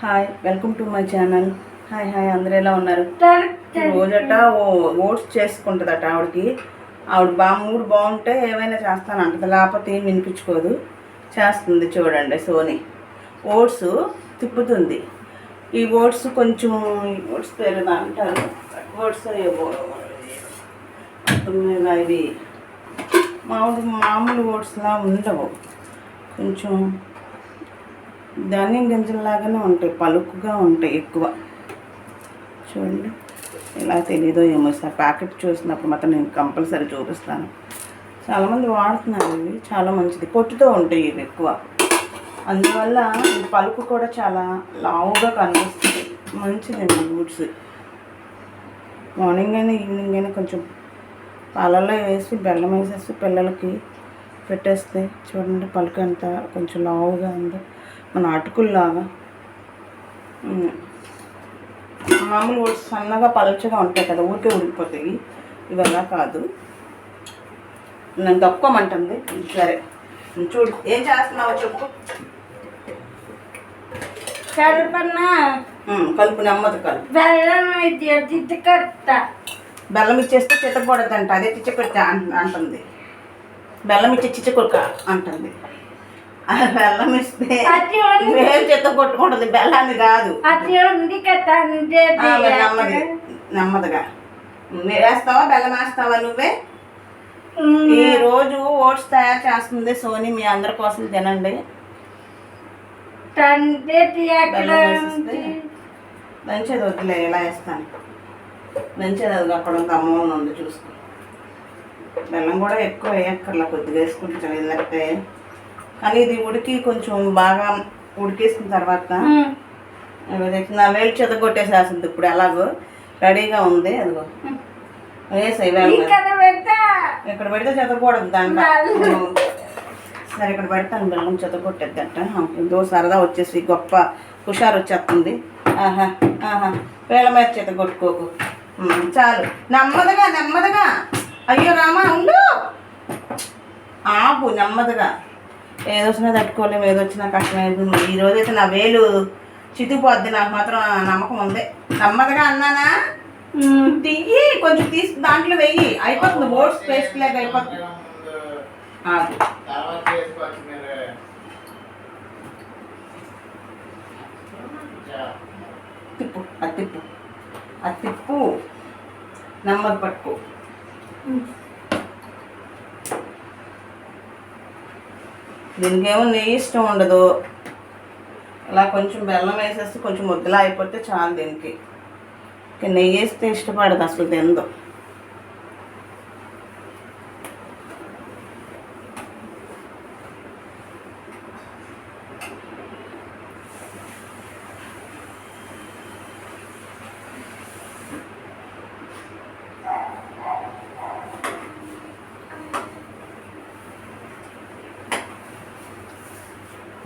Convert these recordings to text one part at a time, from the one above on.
Hi welcome to my channel hi hi అందరూ ఎలా ఉన్నారు? రోజట ఓ ఓట్స్ చేసుకుంటుందట ఆవిడకి. ఆవిడ బా మూడు బాగుంటే ఏమైనా చేస్తాను అంటది లేకపోతే ఏం వినిపించుకోదు. చేస్తుంది చూడండి సోని. ఓట్స్ తిప్పుతుంది. ఈ ఓట్స్ కొంచెం ఓట్స్ పేరు అంటారు. ఓట్స్ ఇవి మామూలు మామూలు ఓట్స్లా ఉండవు. కొంచెం ధాన్యం గింజల్లాగానే ఉంటాయి పలుకుగా ఉంటాయి ఎక్కువ. చూడండి ఎలా తెలీదో ఏమో సార్. ప్యాకెట్ చూసినప్పుడు మాత్రం నేను కంపల్సరీ చూపిస్తాను. చాలామంది వాడుతున్నారు ఇవి చాలా మంచిది. పొట్టుతో ఉంటాయి ఇవి ఎక్కువ. అందువల్ల పలుకు కూడా చాలా లావుగా కనిపిస్తుంది. మంచిదండి ఫ్రూట్స్. మార్నింగ్ అయినా ఈవినింగ్ అయినా కొంచెం పాలల్లో వేసి బెల్లం వేసేసి పిల్లలకి పెట్టేస్తే చూడండి పలుకు ఎంత కొంచెం లావుగా ఉంది. మన అటుకుల్లాగా. మామూలు సన్నగా పలుచగా ఉంటాయి కదా ఊరికే ఉడికిపోతాయి ఇవి అలా కాదు. నన్ను తప్పుకోమంటుంది. సరే. చూడు. ఏం చేస్తున్నావో చెప్పు. కలుపు నెమ్మది కలుపు. బెల్లం ఇచ్చేస్తే చిత్తకూడదంట అదే చిచ్చకొట్ట అంటుంది. బెల్లం ఇచ్చే చిచ్చకొక్క అంటుంది. బెల్లం ఇస్తే. వేలు చిత్త కొట్టుకుంటుంది. బెల్లాన్ని కాదు. నెమ్మది నెమ్మదిగా. వేస్తావా బెల్లం వేస్తావా నువ్వే? ఈ రోజు ఓట్స్ తయారు చేస్తుంది సోని మీ అందరి కోసం తినండి. దంచేది వద్దులే ఇలా వేస్తాను. దంచేది అది అక్కడ ఉంది అమ్మ ఉంది చూసుకో. బెల్లం కూడా ఎక్కువ వేయక్కర్లా కొద్దిగా వేసుకుంటే లేకపోతే కానీ ఇది ఉడికి కొంచెం బాగా ఉడికేసిన తర్వాత నా వేలు చేత కొట్టేసేస్తుంది ఇప్పుడు ఎలాగో. రెడీగా ఉంది అదిగో. వేసాయి ఇక్కడ పెడతా చెతకూడదు దాంట్లో. సరే ఇక్కడ పెడతాను బెల్లం చెతకొట్టేద్దంట ఇదో సరదా వచ్చేసి గొప్ప హుషారు వచ్చేస్తుంది. ఆహా ఆహా. వేళ మీద చేత కొట్టుకోకు. చాలు. నెమ్మదిగా నెమ్మదిగా. అయ్యో రామా ఉండు. ఆపు నెమ్మదిగా. ఏదొచ్చినా తట్టుకోలేము ఏదొచ్చినా కష్టమైంది ఈ రోజైతే నా వేలు చితిపోద్ది నాకు మాత్రం నమ్మకం ఉంది. నెమ్మదిగా అన్నానా? తీయి కొంచెం తీసి దాంట్లో వెయ్యి. అయిపోతుంది ఓట్స్ పేస్ట్ లాగా అయిపోతుంది. తిప్పు అది తిప్పు. అది తిప్పు. నెమ్మది పట్టుకో. దీనికేమో నెయ్యి ఇష్టం ఉండదు. అలా కొంచెం బెల్లం వేసేస్తే కొంచెం ముద్దలా అయిపోతే చాలు దీనికి. నెయ్యి వేస్తే ఇష్టపడదు అసలు తిందు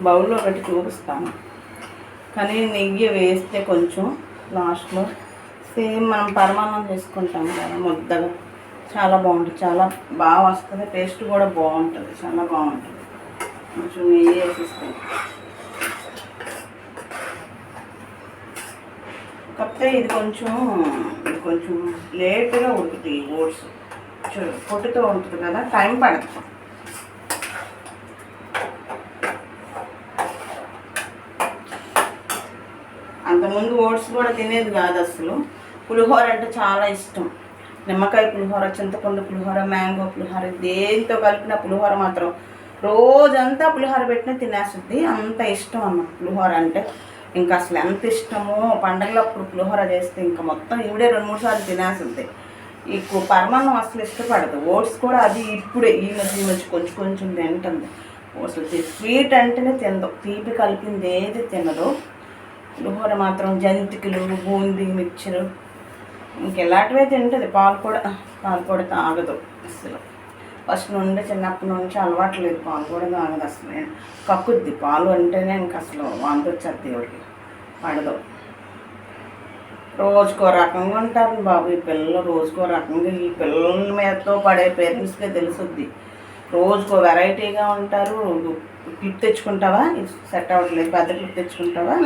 బౌల్లో పెట్టి చూపిస్తాను. కానీ నెయ్యి వేస్తే కొంచెం లాస్ట్లో సేమ్ మనం పరమాన్నం చేసుకుంటాం కదా ముద్దగా. చాలా బాగుంటుంది. చాలా బాగా వస్తుంది. టేస్ట్ కూడా బాగుంటుంది. చాలా బాగుంటుంది. కొంచెం నెయ్యి వేసిస్తాం కాకపోతే ఇది కొంచెం కొంచెం లేట్గా ఉడుకుతాయి ఓట్స్. చూడు పొట్టుతో ఉంటుంది కదా టైం పడుతుంది. ఓట్స్ కూడా తినేది కాదు అసలు. పులిహోర అంటే చాలా ఇష్టం. నిమ్మకాయ పులిహోర చింతపండు పులిహోర మ్యాంగో పులిహోర దేంతో కలిపిన పులిహోర మాత్రం రోజంతా పులిహోర పెట్టిన తినేస్తుంది. అంత ఇష్టం అన్న పులిహోర అంటే. ఇంకా అసలు ఎంత ఇష్టమో పండగలప్పుడు పులిహోర చేస్తే ఇంకా మొత్తం ఇవిడే రెండు మూడు సార్లు తినేస్తుంది. ఈ కు- పరమాన్నం అసలు ఇష్టపడదు. ఓట్స్ కూడా అది ఇప్పుడే ఈ మధ్య మధ్య కొంచెం కొంచెం తింటుంది. అసలు స్వీట్ అంటేనే తినదు. తీపి కలిపింది ఏది తినదు. పులిహోర మాత్రం జంతికలు బూందీ మిక్చరు ఇంకెలాంటివే తింటుంది పాలు కూడా పాలు కూడా తాగదు అసలు ఫస్ట్ నుండి చిన్నప్పటి నుంచి అలవాటు లేదు పాలు కూడా తాగదు అసలు కక్కుద్ది పాలు అంటేనే ఇంక అసలు వాంతి వచ్చేది దేవుడికి పడదు. రోజుకో రకంగా ఉంటారు బాబు ఈ పిల్లలు రోజుకో రకంగా ఈ పిల్లల మీదతో పడే పేరెంట్స్కే తెలుసుద్ది. రోజుకో వెరైటీగా ఉంటారు క్లిప్ తెచ్చుకుంటావా? సెట్ అవ్వట్లేదు పెద్ద క్లిప్ తెచ్చుకుంటావా?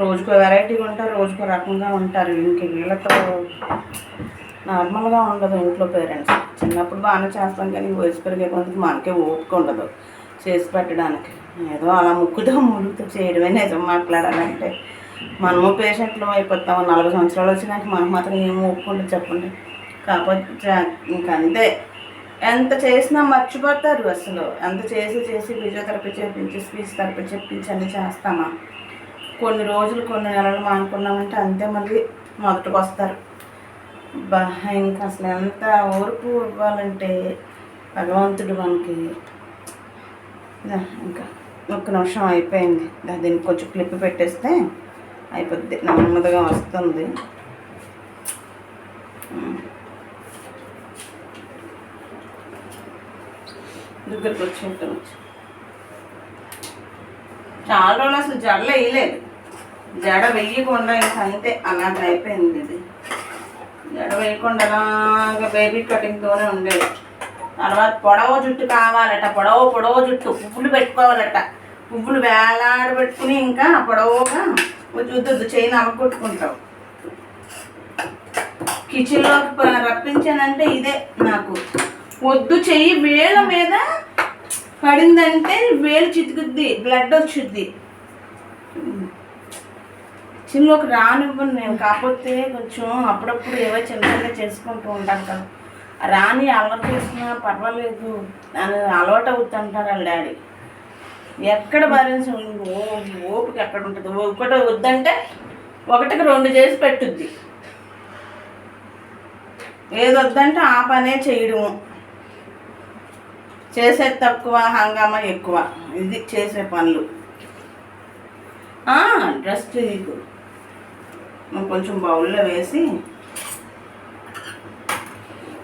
రోజుకో వెరైటీగా ఉంటారు రోజుకో రకంగా ఉంటారు. ఇంక వీళ్ళతో నార్మల్గా ఉండదు ఇంట్లో పేరెంట్స్. చిన్నప్పుడు బాగానే చేస్తాం కానీ వయసు పెరిగే కొందుకు మనకే ఓపిక ఉండదు చేసి పెట్టడానికి. ఏదో అలా ముక్కుతో ముడుగుతూ చేయడమే నిజం మాట్లాడాలంటే. మనము పేషెంట్లు అయిపోతాము నలభై సంవత్సరాలు వచ్చినాక మనకు మాత్రం ఏం ఒప్పుకుంటే చెప్పండి. కాకపోతే ఇంక ఇంకంతే ఎంత చేసినా మర్చిపోతారు అసలు. ఎంత చేసి చేసి ఫిజియోథెరపీ చేపించి స్పీచ్ థెరపీ చెప్పించి అన్నీ చేస్తామా? కొన్ని రోజులు కొన్ని నెలలు మానుకున్నామంటే అంతే మళ్ళీ మొదటికి వస్తారు బా ఇంకా అసలు ఎంత ఓర్పు ఇవ్వాలంటే భగవంతుడు మనకి. ఇంకా ఒక్క నిమిషం అయిపోయింది. దీనికి కొంచెం క్లిప్ పెట్టేస్తే అయిపోద్ది. నెమ్మదిగా వస్తుంది. దగ్గరకు వచ్చి. చాలా రోజులు అసలు జడలు వేయలేదు. జడ వెయ్యకుండా ఇంకా అంతే అలాగ అయిపోయింది ఇది. జడ వేయకుండా అలాగా బేబీ కటింగ్తోనే ఉండేది. తర్వాత పొడవ జుట్టు కావాలట పొడవ పొడవ జుట్టు పువ్వులు పెట్టుకోవాలట. పువ్వులు వేలాడ పెట్టుకుని ఇంకా పొడవుగా వద్దు చైన్ అమ్మకొట్టుకుంటావు కిచెన్లోకి రప్పించానంటే ఇదే నాకు. వద్దు చెయ్యి వేల మీద పడిందంటే వేలు చితుకుద్ది బ్లడ్ వచ్చుద్ది. చిన్నలోకి రానివ్వను నేను. కాకపోతే కొంచెం అప్పుడప్పుడు ఏవో చిన్న చిన్న చేసుకుంటూ ఉంటాను కదా. రాని అలవాటు చేసినా పర్వాలేదు. అని అలవాటు అవుతుంటారు వాళ్ళ డాడీ. ఎక్కడ భరించి ఓపిక ఎక్కడ ఉంటుంది ఒకటి వద్దంటే ఒకటికి రెండు చేసి పెట్టుద్ది. ఏది వద్దంటే ఆ పనే చేయడము. చేసేది తక్కువ హంగామా ఎక్కువ. ఇది చేసే పనులు. డ్రెస్ చేయకు కొంచెం బౌల్లో వేసి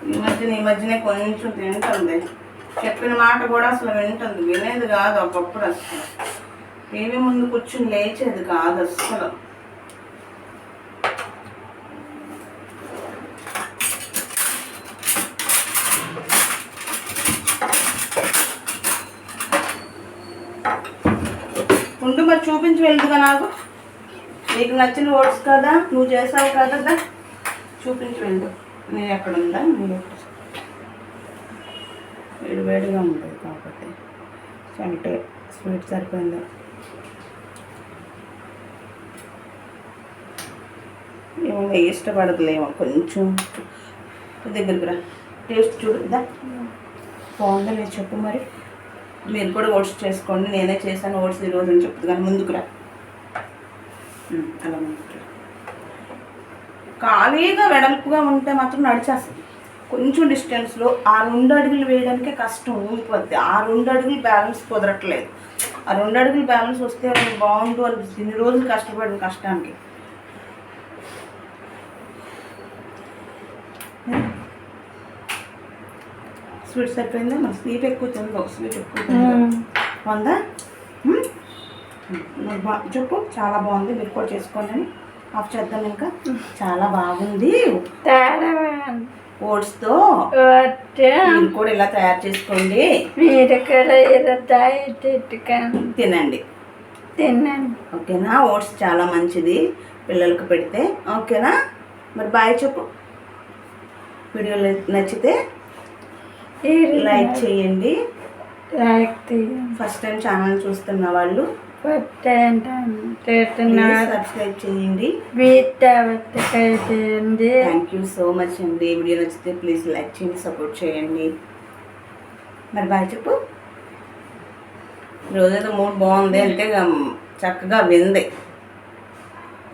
ఈ మధ్యన ఈ మధ్యనే కొంచెం తింటుంది. చెప్పిన మాట కూడా అసలు వింటుంది. వినేది కాదు ఒకప్పుడు అసలు టీవీ ముందు కూర్చుని లేచేది కాదు అసలు ఉండు మరి చూపించి వెళ్తుగా నాకు. నీకు నచ్చిన ఓట్స్ కదా నువ్వు చేసావు కదా చూపించి వెళ్ళు. నేను ఎక్కడ ఉందా? నేను వేడివేడిగా వేడి వేడిగా ఉంటుంది కాబట్టి. అంటే స్వీట్ సరిపోయిందా? ఏమో ఇష్టపడదులేమో కొంచెం. దగ్గరికి రా. టేస్ట్ చూడదా బాగుందా? లేదు చెప్పు మరి. మీరు కూడా ఓట్స్ చేసుకోండి. నేనే చేశాను ఓట్స్ ఈరోజు అని చెప్తుంది. కానీ ముందుకు రా. అలా. ఖాళీగా వెడల్పుగా ఉంటే మాత్రం నడిచేస్తుంది. కొంచెం డిస్టెన్స్లో ఆ రెండు అడుగులు వేయడానికే కష్టం ఊగిపోద్ది ఆ రెండు అడుగులు బ్యాలెన్స్ కుదరట్లేదు. ఆ రెండు అడుగులు బ్యాలెన్స్ వస్తే అది బాగుండు అనిపిస్తుంది. ఇన్ని రోజులు కష్టపడిన కష్టానికి. స్వీట్ సరిపోయిందా? మన స్వీట్ ఎక్కువ తింది ఒక స్వీట్ ఎక్కువ తింది వందా? చెప్పు చాలా బాగుంది మీరు కూడా చేసుకోండి. అని ఆఫ్ చేద్దాం ఇంకా. చాలా బాగుంది. ఓట్స్తో మీరు కూడా ఇలా తయారు చేసుకోండి. మీరు కూడా తినండి. తినండి. ఓకేనా? ఓట్స్ చాలా మంచిది పిల్లలకు పెడితే. ఓకేనా? మరి బాయ్ చెప్పు. వీడియో నచ్చితే లైక్ చేయండి. లైక్ ఫస్ట్ టైం ఛానల్ చూస్తున్న వాళ్ళు సబ్స్క్రైబ్ చేయండి. చేయండి థ్యాంక్ యూ సో మచ్ అండి. వీడియో నచ్చితే ప్లీజ్ లైక్ చేయండి సపోర్ట్ చేయండి. మరి బాయ్ చెప్పు. రోజేదో మూడ్ బాగుంది అంటే చక్కగా వింది.